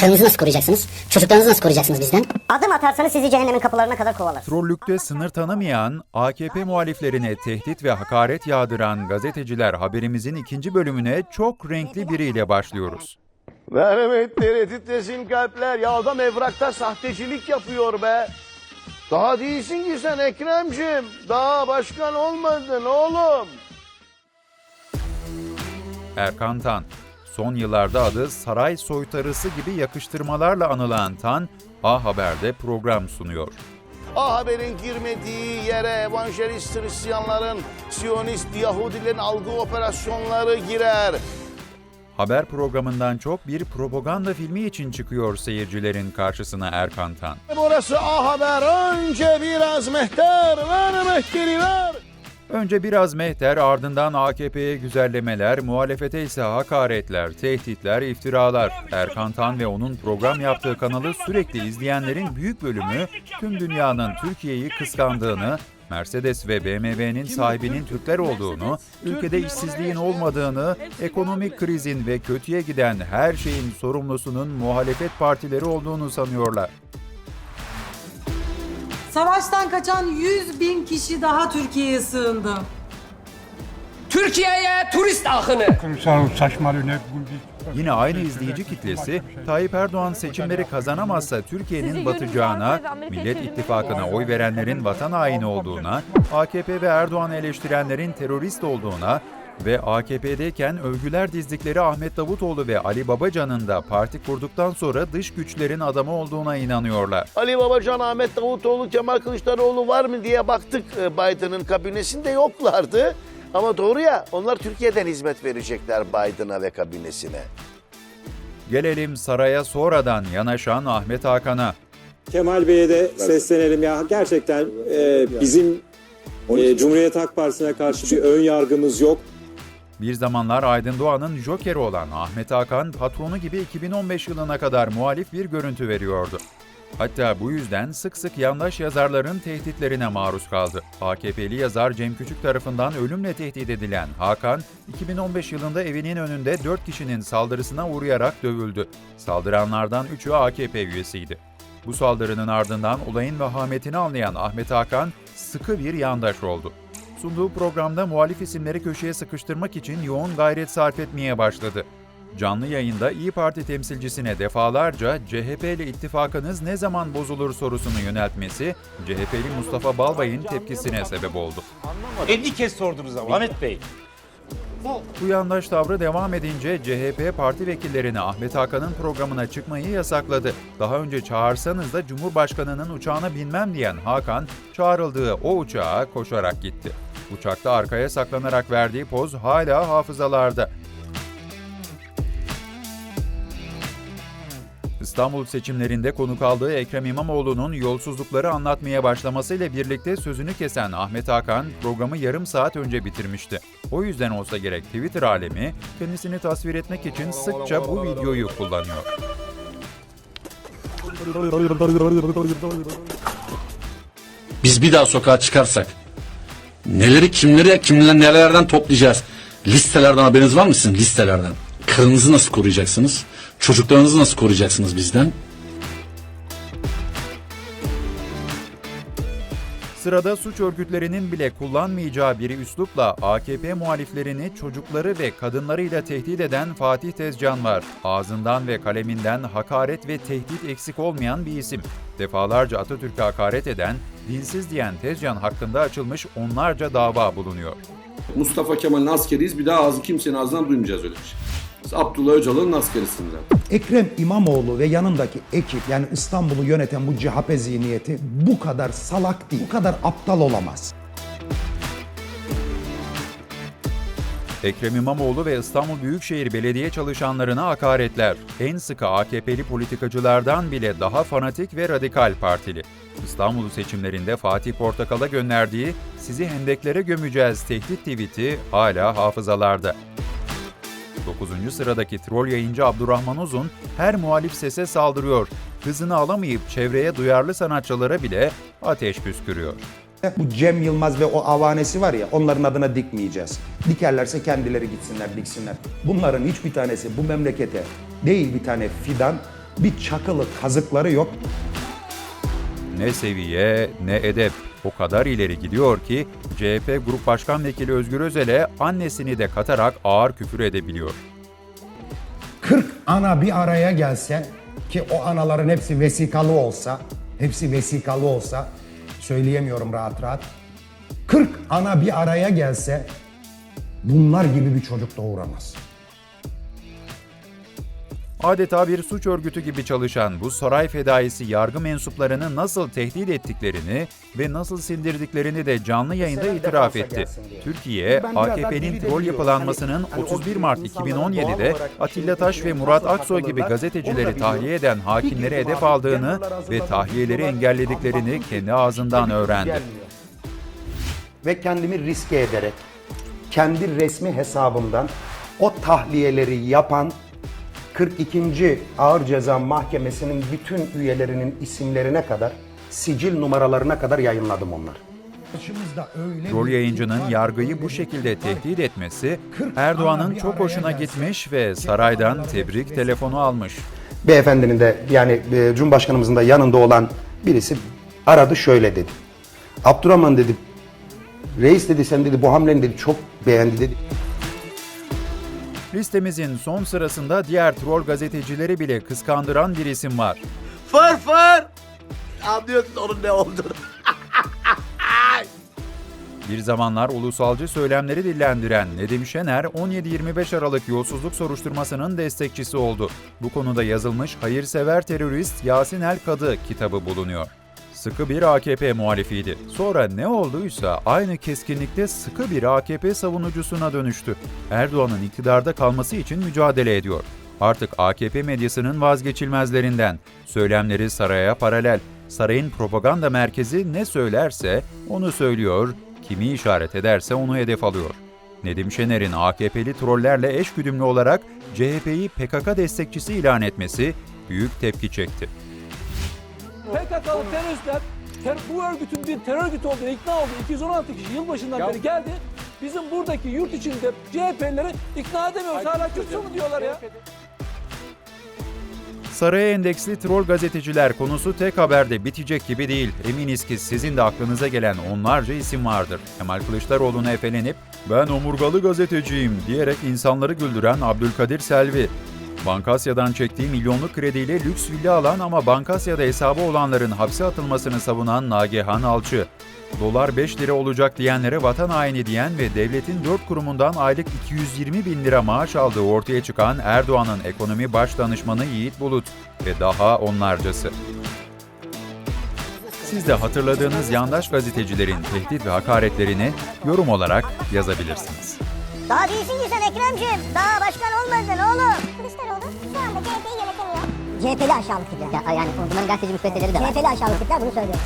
Karınızı nasıl koruyacaksınız? Çocuklarınızı nasıl koruyacaksınız bizden? Adım atarsanız sizi cehennemin kapılarına kadar kovalar. Trollükte sınır tanımayan, AKP muhaliflerine tehdit ve hakaret yağdıran gazeteciler haberimizin ikinci bölümüne çok renkli biriyle başlıyoruz. Merhametleri titresin kalpler. Ya adam evrakta sahtecilik yapıyor be. Daha değilsin ki sen Ekrem'cim. Daha başkan olmadın oğlum. Erkan Tan. Son yıllarda adı saray soytarısı gibi yakıştırmalarla anılan Tan, A Haber'de program sunuyor. A Haber'in girmediği yere evangelist Hristiyanların, Siyonist Yahudilerin algı operasyonları girer. Haber programından çok bir propaganda filmi için çıkıyor seyircilerin karşısına Erkan Tan. Burası A Haber. Önce biraz mehter. Ver mehteri ver. Önce biraz mehter, ardından AKP'ye güzellemeler, muhalefete ise hakaretler, tehditler, iftiralar. Erkan Tan ve onun program yaptığı kanalı sürekli izleyenlerin büyük bölümü tüm dünyanın Türkiye'yi kıskandığını, Mercedes ve BMW'nin sahibinin Türkler olduğunu, ülkede işsizliğin olmadığını, ekonomik krizin ve kötüye giden her şeyin sorumlusunun muhalefet partileri olduğunu sanıyorlar. Savaştan kaçan 100 bin kişi daha Türkiye'ye sığındı. Türkiye'ye turist akını. Saçmalıyor. Yine aynı izleyici kitlesi Tayyip Erdoğan seçimleri kazanamazsa Türkiye'nin batacağına, Millet İttifakı'na oy verenlerin vatan haini olduğuna, AKP ve Erdoğan'ı eleştirenlerin terörist olduğuna ve AKP'deyken övgüler dizdikleri Ahmet Davutoğlu ve Ali Babacan'ın da parti kurduktan sonra dış güçlerin adamı olduğuna inanıyorlar. Ali Babacan, Ahmet Davutoğlu, Kemal Kılıçdaroğlu var mı diye baktık e, Biden'ın kabinesinde yoklardı. Ama doğru ya onlar Türkiye'den hizmet verecekler Biden'a ve kabinesine. Gelelim saraya sonradan yanaşan Ahmet Hakan'a. Kemal Bey'e de seslenelim ya gerçekten e, bizim e, Cumhuriyet Halk Partisi'ne karşı bir ön yargımız yok. Bir zamanlar Aydın Doğan'ın jokeri olan Ahmet Hakan, patronu gibi 2015 yılına kadar muhalif bir görüntü veriyordu. Hatta bu yüzden sık sık yandaş yazarların tehditlerine maruz kaldı. AKP'li yazar Cem Küçük tarafından ölümle tehdit edilen Hakan, 2015 yılında evinin önünde 4 kişinin saldırısına uğrayarak dövüldü. Saldıranlardan 3'ü AKP üyesiydi. Bu saldırının ardından olayın vehametini anlayan Ahmet Hakan sıkı bir yandaş oldu. Sunduğu programda muhalif isimleri köşeye sıkıştırmak için yoğun gayret sarf etmeye başladı. Canlı yayında İyi Parti temsilcisine defalarca CHP ile ittifakınız ne zaman bozulur sorusunu yöneltmesi, CHP'li Mustafa Balbay'ın tepkisine sebep oldu. 50 kez sordunuz ama. Ahmet Bey. Bu yandaş tavrı devam edince CHP parti vekillerine Ahmet Hakan'ın programına çıkmayı yasakladı. Daha önce çağırsanız da Cumhurbaşkanı'nın uçağına binmem diyen Hakan, çağrıldığı o uçağa koşarak gitti. Uçakta arkaya saklanarak verdiği poz hala hafızalarda. İstanbul seçimlerinde konuk aldığı Ekrem İmamoğlu'nun yolsuzlukları anlatmaya başlamasıyla birlikte sözünü kesen Ahmet Hakan programı yarım saat önce bitirmişti. O yüzden olsa gerek Twitter alemi kendisini tasvir etmek için sıkça bu videoyu kullanıyor. Biz bir daha sokağa çıkarsak neleri kimleri kimler nelerden toplayacağız? Listelerden haberiniz var mı sizin listelerden? Karınızı nasıl koruyacaksınız? Çocuklarınızı nasıl koruyacaksınız bizden? Sırada suç örgütlerinin bile kullanmayacağı bir üslupla AKP muhaliflerini çocukları ve kadınlarıyla tehdit eden Fatih Tezcan var. Ağzından ve kaleminden hakaret ve tehdit eksik olmayan bir isim. Defalarca Atatürk'e hakaret eden, dinsiz diyen Tezcan hakkında açılmış onlarca dava bulunuyor. Mustafa Kemal'in askeriyiz. Bir daha ağzı kimsenin ağzından duymayacağız öyle bir şey. Abdullah Öcalan'ın askerisin zaten. Ekrem İmamoğlu ve yanındaki ekip yani İstanbul'u yöneten bu CHP zihniyeti bu kadar salak değil, bu kadar aptal olamaz. Ekrem İmamoğlu ve İstanbul Büyükşehir Belediye çalışanlarına hakaretler. En sıkı AKP'li politikacılardan bile daha fanatik ve radikal partili. İstanbul seçimlerinde Fatih Portakal'a gönderdiği "Sizi hendeklere gömeceğiz" tehdit tweet'i hala hafızalarda. 9. sıradaki troll yayıncı Abdurrahman Uzun her muhalif sese saldırıyor. Hızını alamayıp çevreye duyarlı sanatçılara bile ateş püskürüyor. Bu Cem Yılmaz ve o avanesi var ya onların adına dikmeyeceğiz. Dikerlerse kendileri gitsinler diksinler. Bunların hiçbir tanesi bu memlekete değil bir tane fidan Bir çakılı kazıkları yok. Ne seviye ne edep. O kadar ileri gidiyor ki CHP Grup Başkan Vekili Özgür Özel'e annesini de katarak ağır küfür edebiliyor. 40 ana bir araya gelse ki o anaların hepsi vesikalı olsa, hepsi vesikalı olsa söyleyemiyorum rahat rahat. 40 ana bir araya gelse bunlar gibi bir çocuk doğuramaz. Adeta bir suç örgütü gibi çalışan bu saray fedaisi yargı mensuplarını nasıl tehdit ettiklerini ve nasıl sindirdiklerini de canlı yayında itiraf etti. Türkiye, AKP'nin troll yapılanmasının 31 Mart 2017'de Atilla Taş ve Murat Aksoy gibi gazetecileri tahliye eden hakimleri hedef aldığını ve tahliyeleri engellediklerini kendi ağzından öğrendi. Ve kendimi riske ederek kendi resmi hesabımdan o tahliyeleri yapan 42. Ağır Ceza Mahkemesi'nin bütün üyelerinin isimlerine kadar, sicil numaralarına kadar yayınladım onlar. Rol yayıncının yargıyı bu şekilde tehdit etmesi Erdoğan'ın çok hoşuna gitmiş ve saraydan tebrik telefonu almış. Beyefendinin de yani e, Cumhurbaşkanımızın da yanında olan birisi aradı şöyle dedi. Abdurrahman dedi, reis dedi sen dedi bu hamleni dedi çok beğendi dedi. Listemizin son sırasında diğer troll gazetecileri bile kıskandıran bir isim var. Fır fır. Anlıyorsun onun ne olduğunu. Bir zamanlar ulusalcı söylemleri dillendiren Nedim Şener 17-25 Aralık yolsuzluk soruşturmasının destekçisi oldu. Bu konuda yazılmış Hayırsever Terörist Yasin El Kadı kitabı bulunuyor. Sıkı bir AKP muhalifiydi. Sonra ne olduysa aynı keskinlikte sıkı bir AKP savunucusuna dönüştü. Erdoğan'ın iktidarda kalması için mücadele ediyor. Artık AKP medyasının vazgeçilmezlerinden. Söylemleri saraya paralel. Sarayın propaganda merkezi ne söylerse onu söylüyor, kimi işaret ederse onu hedef alıyor. Nedim Şener'in AKP'li trollerle eşgüdümlü olarak CHP'yi PKK destekçisi ilan etmesi büyük tepki çekti. PKK'lı teröristler ter- bu örgütün bir terör örgütü olduğunu ikna oldu. 216 kişi yılbaşından beri geldi. Bizim buradaki yurt içinde CHP'lileri ikna edemiyoruz. Hala Kürtçe mi diyorlar ya? Saraya endeksli troll gazeteciler konusu tek haberde bitecek gibi değil. Eminiz ki sizin de aklınıza gelen onlarca isim vardır. Kemal Kılıçdaroğlu'na efelenip ben omurgalı gazeteciyim diyerek insanları güldüren Abdülkadir Selvi. Bankasya'dan çektiği milyonluk krediyle lüks villa alan ama Bankasya'da hesabı olanların hapse atılmasını savunan Nagihan Alçı. Dolar 5 lira olacak diyenlere vatan haini diyen ve devletin 4 kurumundan aylık 220 bin lira maaş aldığı ortaya çıkan Erdoğan'ın ekonomi baş danışmanı Yiğit Bulut ve daha onlarcası. Siz de hatırladığınız yandaş gazetecilerin tehdit ve hakaretlerini yorum olarak yazabilirsiniz. Daha değilsin ki sen Ekrem'ciğim. Daha başkan olmadın oğlum. Kılıçdaroğlu şu anda CHP'yi yönetemiyor. CHP'li aşağılık tipler. Ya, yani bunların gazeteci müsveddeleri de var. CHP'li aşağılık tipler bunu söylüyor.